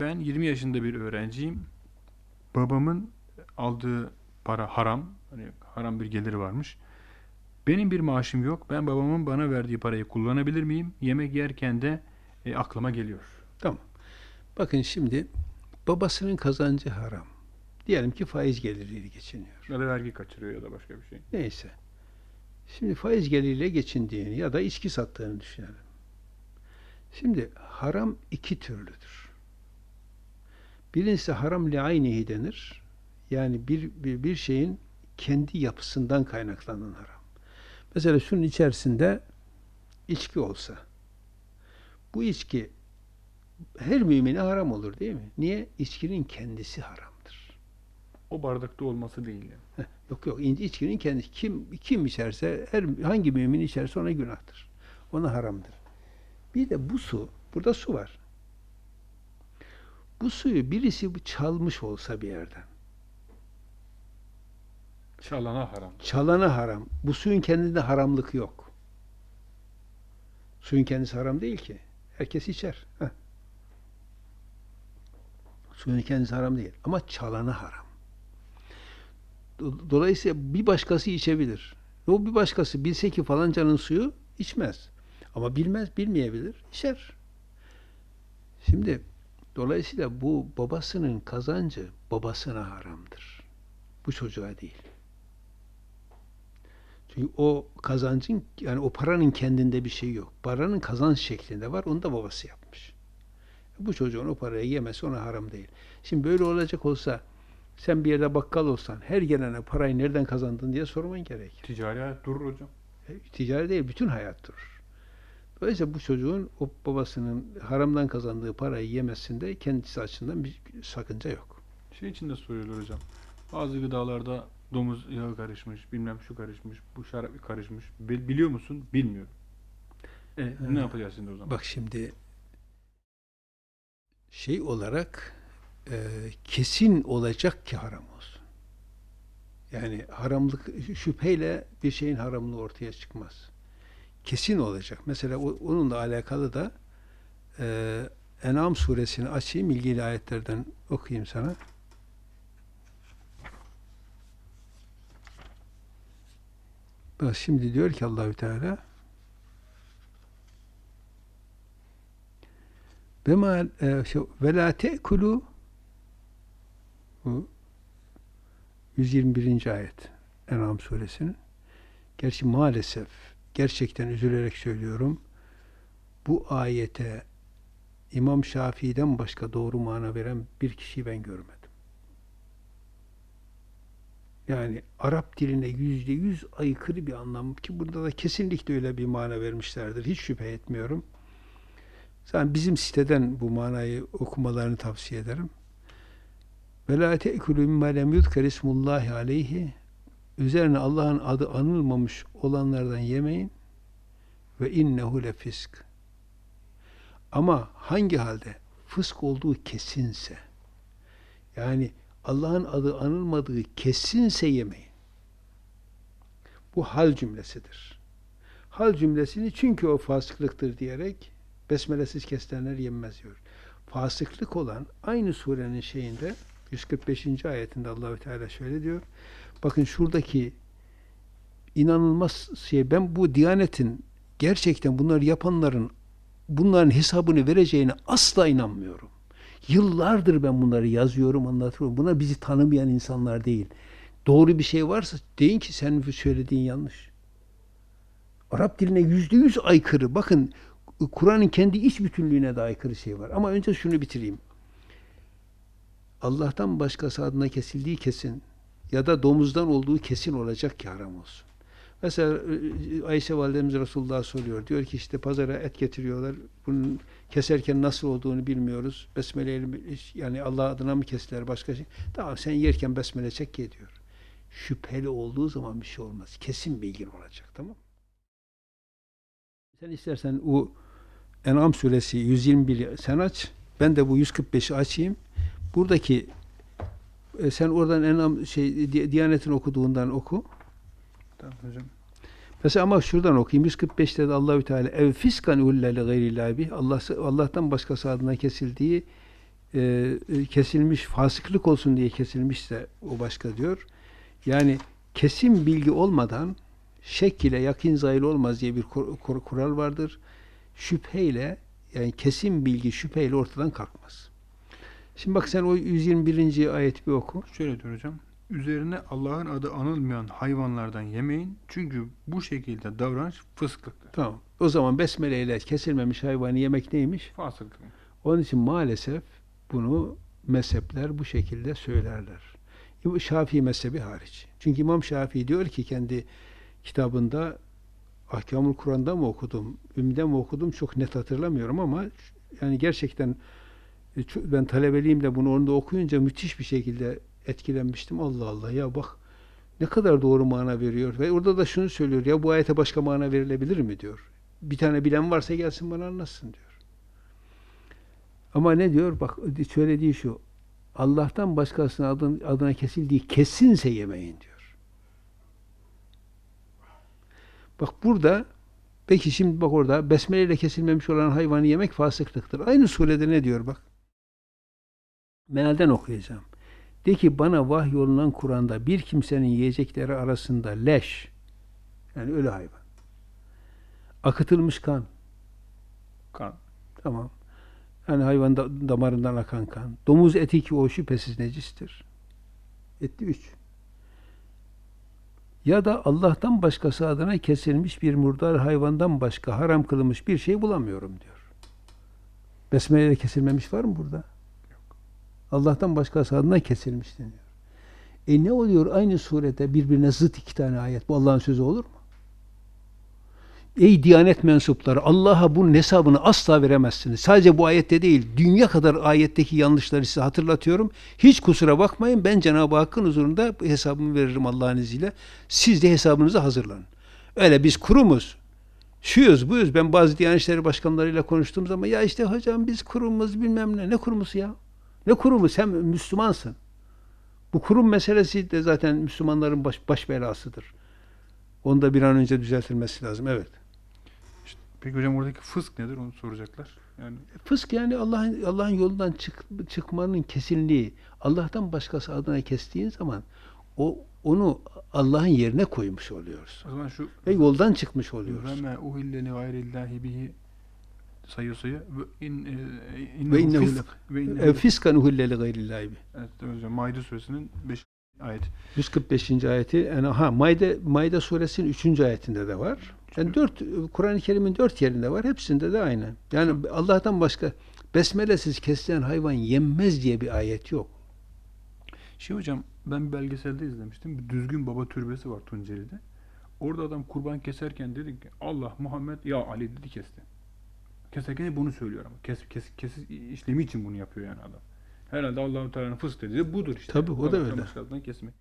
Ben 20 yaşında bir öğrenciyim. Babamın aldığı para haram. Hani haram bir geliri varmış. Benim bir maaşım yok. Ben babamın bana verdiği parayı kullanabilir miyim? Yemek yerken de e, aklıma geliyor. Tamam. Bakın şimdi babasının kazancı haram. Diyelim ki faiz geliriyle geçiniyor. Ya da vergi kaçırıyor ya da başka bir şey. Neyse. Şimdi faiz geliriyle geçindiğini ya da içki sattığını düşünelim. Şimdi haram iki türlüdür. Birincisi haram li'aynihi denir. Yani bir, bir, bir şeyin kendi yapısından kaynaklanan haram. Mesela şunun içerisinde içki olsa. Bu içki her mümine haram olur değil mi? Niye? İçkinin kendisi haramdır. O bardakta olması değil yani. Heh, Yok yok içkinin kendisi kim kim içerse her hangi mümin içerse ona günahtır. Ona haramdır. Bir de bu su burada su var. Bu suyu birisi çalmış olsa bir yerden. Çalana haram. Çalana haram. Bu suyun kendinde haramlık yok. Suyun kendisi haram değil ki. Herkes içer. Heh. Suyun kendisi haram değil. Ama çalana haram. Do- Dolayısıyla bir başkası içebilir. O bir başkası bilse ki falancanın suyu içmez. Ama bilmez, bilmeyebilir, içer. Şimdi dolayısıyla bu babasının kazancı babasına haramdır. Bu çocuğa değil. Çünkü o kazancın yani o paranın kendinde bir şey yok. Paranın kazanç şeklinde var. Onu da babası yapmış. Bu çocuğun o parayı yemesi ona haram değil. Şimdi böyle olacak olsa sen bir yerde bakkal olsan her gelene parayı nereden kazandın diye sorman gerekir. Ticari hayat durur hocam. E, Ticari değil, bütün hayat durur. Dolayısıyla bu çocuğun o babasının haramdan kazandığı parayı yemesinde kendisi açısından bir sakınca yok. Şey için de soruyorlar hocam. Bazı gıdalarda domuz yağı karışmış, bilmem şu karışmış, bu şarap karışmış. Bil- biliyor musun? Bilmiyorum. E, ne yapacağız şimdi o zaman? Bak şimdi şey olarak e, kesin olacak ki haram olsun. Yani haramlık şüpheyle bir şeyin haramlığı ortaya çıkmaz. Kesin olacak. Mesela onunla alakalı da e, En'am suresini açayım ilgili ayetlerden okuyayım sana. Bak şimdi diyor ki Allahü Teala ve ma e, ve la te'kulu bu 121. ayet En'am suresinin. Gerçi maalesef gerçekten üzülerek söylüyorum. Bu ayete İmam Şafii'den başka doğru mana veren bir kişiyi ben görmedim. Yani Arap diline yüzde yüz aykırı bir anlam ki burada da kesinlikle öyle bir mana vermişlerdir. Hiç şüphe etmiyorum. Zaten bizim siteden bu manayı okumalarını tavsiye ederim. Ve la te'kulü mimma lem yudker ismullahi aleyhi üzerine Allah'ın adı anılmamış olanlardan yemeyin ve innehu lefisk. Ama hangi halde fısk olduğu kesinse yani Allah'ın adı anılmadığı kesinse yemeyin. Bu hal cümlesidir. Hal cümlesini çünkü o fasıklıktır diyerek besmelesiz kesilenler yenmez diyor. Fasıklık olan aynı surenin şeyinde 145. ayetinde Allahü Teala şöyle diyor. Bakın şuradaki inanılmaz şey ben bu Diyanet'in gerçekten bunları yapanların bunların hesabını vereceğine asla inanmıyorum. Yıllardır ben bunları yazıyorum, anlatıyorum. Bunlar bizi tanımayan insanlar değil. Doğru bir şey varsa deyin ki senin söylediğin yanlış. Arap diline yüzde yüz aykırı. Bakın Kur'an'ın kendi iç bütünlüğüne de aykırı şey var. Ama önce şunu bitireyim. Allah'tan başkası adına kesildiği kesin ya da domuzdan olduğu kesin olacak ki haram olsun. Mesela e, Ayşe validemiz Resulullah'a soruyor. Diyor ki işte pazara et getiriyorlar. Bunun keserken nasıl olduğunu bilmiyoruz. Besmele yani Allah adına mı kestiler başka şey. Tamam sen yerken besmele çek ye diyor. Şüpheli olduğu zaman bir şey olmaz. Kesin bilgin olacak tamam Sen istersen o En'am suresi 121 sen aç. Ben de bu 145'i açayım. Buradaki e, sen oradan En'am şey Di- Diyanet'in okuduğundan oku. Tamam hocam. Mesela ama şuradan okuyayım. 145'te de Allahü Teala ev fiskan ulle li gayrillahi. Allah Allah'tan başkası adına kesildiği e, e, kesilmiş fasıklık olsun diye kesilmişse o başka diyor. Yani kesin bilgi olmadan şek ile yakin zahil olmaz diye bir kur- kur- kural vardır. Şüpheyle yani kesin bilgi şüpheyle ortadan kalkmaz. Şimdi bak sen o 121. ayeti bir oku. Şöyle diyor hocam. Üzerine Allah'ın adı anılmayan hayvanlardan yemeyin. Çünkü bu şekilde davranış fısklıktır. Tamam. O zaman besmele ile kesilmemiş hayvanı yemek neymiş? Fasıklık. Onun için maalesef bunu mezhepler bu şekilde söylerler. Şafii mezhebi hariç. Çünkü İmam Şafii diyor ki kendi kitabında Ahkamul Kur'an'da mı okudum, Ümmü'de mi okudum çok net hatırlamıyorum ama yani gerçekten ben talebeliğimle bunu orada okuyunca müthiş bir şekilde etkilenmiştim. Allah Allah ya bak ne kadar doğru mana veriyor. Ve orada da şunu söylüyor ya bu ayete başka mana verilebilir mi diyor. Bir tane bilen varsa gelsin bana anlatsın diyor. Ama ne diyor? Bak söylediği şu. Allah'tan başkasının adın, adına kesildiği kesinse yemeyin diyor. Bak burada peki şimdi bak orada besmele ile kesilmemiş olan hayvanı yemek fasıklıktır. Aynı surede ne diyor bak. Mealden okuyacağım. De ki bana vahyolunan Kur'an'da bir kimsenin yiyecekleri arasında leş yani ölü hayvan akıtılmış kan Kan. Tamam. Yani hayvan da- damarından akan kan. Domuz eti ki o şüphesiz necistir. Etti üç. Ya da Allah'tan başkası adına kesilmiş bir murdar hayvandan başka haram kılınmış bir şey bulamıyorum diyor. Besmele kesilmemiş var mı burada? Allah'tan başkası adına kesilmiş deniyor. E ne oluyor aynı surede birbirine zıt iki tane ayet? Bu Allah'ın sözü olur mu? Ey Diyanet mensupları Allah'a bunun hesabını asla veremezsiniz. Sadece bu ayette değil, dünya kadar ayetteki yanlışları size hatırlatıyorum. Hiç kusura bakmayın ben Cenab-ı Hakk'ın huzurunda hesabımı veririm Allah'ın izniyle. Siz de hesabınızı hazırlanın. Öyle biz kurumuz. Şuyuz buyuz. Ben bazı Diyanet İşleri Başkanlarıyla konuştuğum zaman ya işte hocam biz kurumuz bilmem ne. Ne kurumusu ya? Ne kurumu? Sen Müslümansın. Bu kurum meselesi de zaten Müslümanların baş, baş belasıdır. Onu da bir an önce düzeltilmesi lazım. Evet. Peki hocam oradaki fısk nedir onu soracaklar. Yani Fısk yani Allah'ın Allah'ın yolundan çık, çıkmanın kesinliği. Allah'tan başkası adına kestiğin zaman o onu Allah'ın yerine koymuş oluyoruz. o zaman şu Ve yoldan çıkmış oluyoruz. ve me uhille li gayrillahi bihi sayıyor sayıyor ve e, innehu innehu E, fiskan uhulleli gayrillahi bi. Evet hocam Maide suresinin 5 ayet. 145. ayeti yani ha Maide Maide suresinin 3. ayetinde de var. Yani dört Kur'an-ı Kerim'in dört yerinde var. Hepsinde de aynı. Yani Allah'tan başka besmelesiz kesilen hayvan yenmez diye bir ayet yok. Şey hocam ben bir belgeselde izlemiştim. Bir düzgün baba türbesi var Tunceli'de. Orada adam kurban keserken dedi ki Allah Muhammed ya Ali dedi kesti. Keserken bunu söylüyor ama. Kes, kes, kesis işlemi için bunu yapıyor yani adam. Herhalde Allahu Teala'nın fısk dediği de budur işte. Tabii, o da öyle. kesmek.